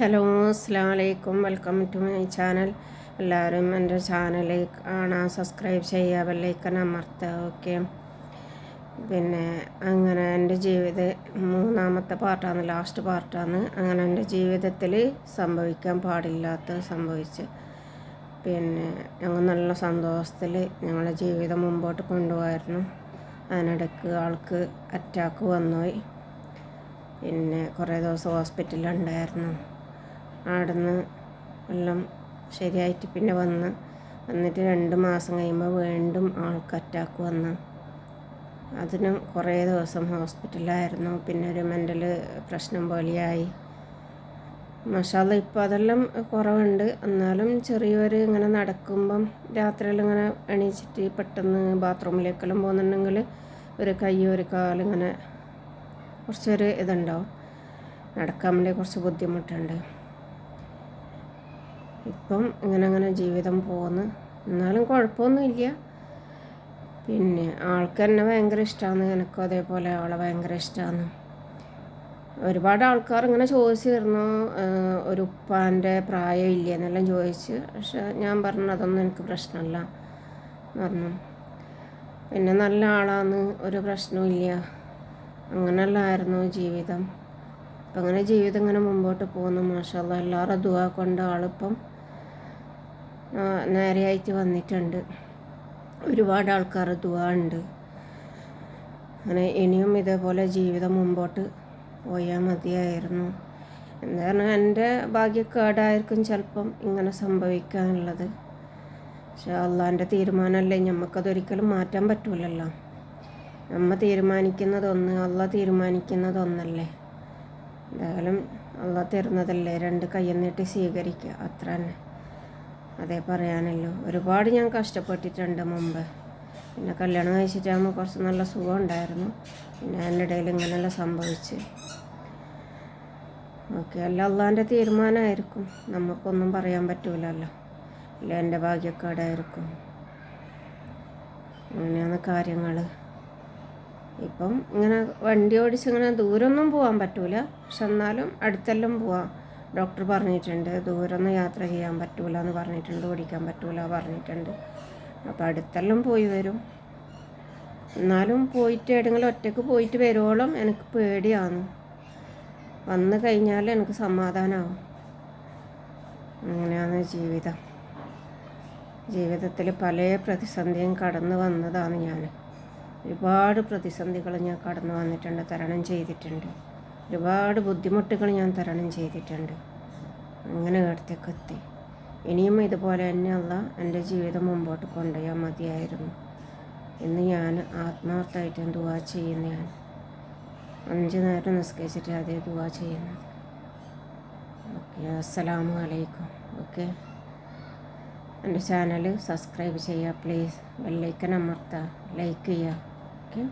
Hello അസ്സാം വലൈക്കും welcome to my channel. എല്ലാവരും എന്റെ ചാനൽ കാണാൻ സബ്സ്ക്രൈബ് ചെയ്യുക ബെല്ലൈക്കൻ അമർത്തുക ഓക്കെ? പിന്നെ അങ്ങനെ എന്റെ ജീവിത മൂന്നാമത്തെ പാർട്ടാണ് ലാസ്റ്റ് പാർട്ടാണ്. അങ്ങനെ എന്റെ ജീവിതത്തിൽ സംഭവിക്കാൻ പാടില്ലാത്ത സംഭവിച്ച്. പിന്നെ ഞങ്ങൾ നല്ല സന്തോഷത്തിൽ ഞങ്ങളെ ജീവിതം മുമ്പോട്ട് കൊണ്ടുപോകായിരുന്നു അതിനിടയ്ക്ക് ആൾക്ക് അറ്റാക്ക് വന്നുപോയി. പിന്നെ കുറേ ദിവസം ഹോസ്പിറ്റലിലുണ്ടായിരുന്നു അവിടുന്ന് എല്ലാം ശരിയായിട്ട് പിന്നെ വന്ന് എന്നിട്ട് രണ്ട് മാസം കഴിയുമ്പോൾ വീണ്ടും ആൾക്ക് അറ്റാക്ക് വന്ന്. അതിനും കുറേ ദിവസം ഹോസ്പിറ്റലായിരുന്നു പിന്നെ ഒരു മെന്റൽ പ്രശ്നം പോലെയായി. മഷാല ഇപ്പോൾ അതെല്ലാം കുറവുണ്ട്. എന്നാലും ചെറിയൊരു ഇങ്ങനെ നടക്കുമ്പം രാത്രിയിൽ ഇങ്ങനെ എണീച്ചിട്ട് പെട്ടെന്ന് ബാത്റൂമിലേക്കെല്ലാം പോകുന്നുണ്ടെങ്കിൽ ഒരു കൈ ഒരു കാലിങ്ങനെ കുറച്ചൊരു ഇതുണ്ടാവും. നടക്കാൻ വേണ്ടി കുറച്ച് ബുദ്ധിമുട്ടുണ്ട്. ഇപ്പം ഇങ്ങനെ അങ്ങനെ ജീവിതം പോകുന്നു എന്നാലും കുഴപ്പമൊന്നുമില്ല. പിന്നെ ആൾക്ക് എന്നെ ഭയങ്കര ഇഷ്ടമാണ് എനിക്കും അതേപോലെ അവളെ ഭയങ്കര ഇഷ്ടമാണ് ഒരുപാട് ആൾക്കാർ ഇങ്ങനെ ചോദിച്ചിരുന്നു ഒരു ഉപ്പാന്റെ പ്രായം ഇല്ല എന്നെല്ലാം ചോദിച്ച്. പക്ഷെ ഞാൻ പറഞ്ഞു അതൊന്നും എനിക്ക് പ്രശ്നമല്ല പറഞ്ഞു. പിന്നെ നല്ല ആളാന്ന് ഒരു പ്രശ്നവും ഇല്ല. അങ്ങനെയല്ലായിരുന്നു ജീവിതം. അപ്പം അങ്ങനെ ജീവിതം ഇങ്ങനെ മുമ്പോട്ട് പോകുന്നു. മാഷല്ല എല്ലാവരും ദുവാ കൊണ്ട് ആളിപ്പം നേരെയായിട്ട് വന്നിട്ടുണ്ട്. ഒരുപാട് ആൾക്കാർ ദുവാ ഉണ്ട്. അങ്ങനെ ഇനിയും ഇതേപോലെ ജീവിതം മുമ്പോട്ട് പോയാൽ മതിയായിരുന്നു. എന്താ പറഞ്ഞാൽ എന്റെ ഭാഗ്യക്കേടായിരിക്കും ചിലപ്പം ഇങ്ങനെ സംഭവിക്കാനുള്ളത്. പക്ഷെ അള്ളാന്റെ തീരുമാനമല്ലേ നമുക്കതൊരിക്കലും മാറ്റാൻ പറ്റൂലല്ലോ. നമ്മ തീരുമാനിക്കുന്നതൊന്ന് അള്ള തീരുമാനിക്കുന്നതൊന്നല്ലേ എന്തായാലും അള്ള തരുന്നതല്ലേ? രണ്ട് കയ്യിൽ സ്വീകരിക്കുക. അത്ര തന്നെ. അതേ പറയാനല്ലോ ഒരുപാട് ഞാൻ കഷ്ടപ്പെട്ടിട്ടുണ്ട് മുമ്പ്. പിന്നെ കല്യാണം കഴിച്ചിട്ടാകുമ്പോൾ കുറച്ച് നല്ല സുഖം ഉണ്ടായിരുന്നു. പിന്നെ എന്റെ ഇടയിൽ ഇങ്ങനെയെല്ലാം സംഭവിച്ച്. ഓക്കെ അല്ല അള്ളാന്റെ തീരുമാനമായിരിക്കും. നമുക്കൊന്നും പറയാൻ പറ്റൂലല്ലോ. അല്ല എന്റെ ഭാഗ്യക്കാടായിരിക്കും. അങ്ങനെയാണ് കാര്യങ്ങൾ ഇപ്പം ഇങ്ങനെ വണ്ടി ഓടിച്ച് ഇങ്ങനെ ദൂരമൊന്നും പോകാൻ പറ്റൂല. പക്ഷെ എന്നാലും അടുത്തെല്ലാം പോവാം. ഡോക്ടർ പറഞ്ഞിട്ടുണ്ട് ദൂരമൊന്നും യാത്ര ചെയ്യാൻ പറ്റൂല എന്ന് പറഞ്ഞിട്ടുണ്ട് ഓടിക്കാൻ പറ്റൂല പറഞ്ഞിട്ടുണ്ട്. അപ്പോൾ അടുത്തെല്ലാം പോയി വരും. എന്നാലും പോയിട്ട് എവിടെയെങ്കിലും ഒറ്റയ്ക്ക് പോയിട്ട് വരുവോളം എനിക്ക് പേടിയാണ്. വന്നു കഴിഞ്ഞാൽ എനിക്ക് സമാധാനമാവും അങ്ങനെയാണ് ജീവിതം. ജീവിതത്തിൽ പല പ്രതിസന്ധിയും കടന്നു വന്നതാണ് ഞാൻ. ഒരുപാട് പ്രതിസന്ധികൾ ഞാൻ കടന്നു വന്നിട്ടുണ്ട് തരണം ചെയ്തിട്ടുണ്ട്. ഒരുപാട് ബുദ്ധിമുട്ടുകൾ ഞാൻ തരണം ചെയ്തിട്ടുണ്ട്. അങ്ങനെ ഇടത്തേക്ക് എത്തി. ഇനിയും ഇതുപോലെ തന്നെയുള്ള എന്റെ ജീവിതം മുമ്പോട്ട് കൊണ്ടുപോയാൽ മതിയായിരുന്നു. ഇന്ന് ഞാൻ ആത്മാർത്ഥമായിട്ട് ദുവാ ചെയ്യുന്ന ഞാൻ അഞ്ച് നേരം നിസ്കരിച്ചിട്ട് അതേ ദുവാ ചെയ്യുന്നത്. ഓക്കെ അസ്സലാമു അലൈക്കും. ഓക്കെ. എന്റെ ചാനൽ സബ്സ്ക്രൈബ് ചെയ്യുക പ്ലീസ്. ബെല്ലൈക്കൻ അമർത്തുക ലൈക്ക് ചെയ്യുക. ഓക്കെ